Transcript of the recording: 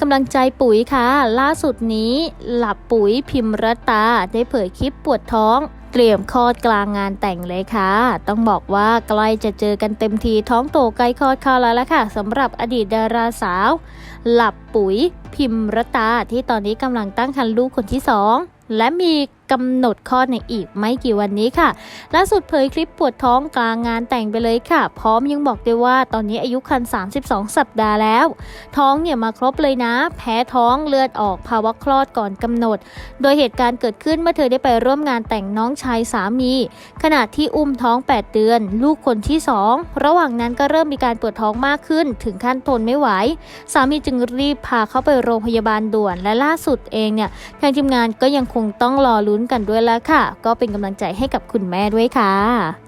กำลังใจปุ๋ยค่ะ ล่าสุดนี้ หลับปุ๋ยพิมรตา ได้เผยคลิปปวดท้องเตรียมคลอดกลางงานแต่งเลยค่ะ ต้องบอกว่าใกล้จะเจอกันเต็มทีท้องโตใกล้คลอดเข้าแล้วละค่ะสำหรับอดีตดาราสาว หลับปุ๋ยพิมรตาที่ตอนนี้กำลังตั้งครรภ์ลูกคนที่สองและมี กำหนดคลอดในอีกไม่กี่วันนี้ค่ะ ล่าสุดเผยคลิปปวดท้องกลางงานแต่งไปเลยค่ะ พร้อมยังบอกด้วยว่าตอนนี้อายุครรภ์32 สัปดาห์แล้ว ท้องเนี่ยมาครบเลยนะ แพ้ท้องเลือดออกภาวะคลอดก่อนกำหนด โดยเหตุการณ์เกิดขึ้นเมื่อเธอได้ไปร่วมงานแต่งน้องชายสามี ขณะที่อุ้มท้อง 8 เดือน ลูกคนที่ 2 ระหว่างนั้นก็เริ่มมีการปวดท้องมากขึ้น ถึงขั้นทนไม่ไหว สามีจึงรีบพาเข้าไปโรงพยาบาลด่วนและล่าสุดเองเนี่ยทางทีมงานก็ยังคงต้องรอลุ้นุ้นกันด้วยแล้วค่ะ ก็เป็นกำลังใจให้กับคุณแม่ด้วยค่ะ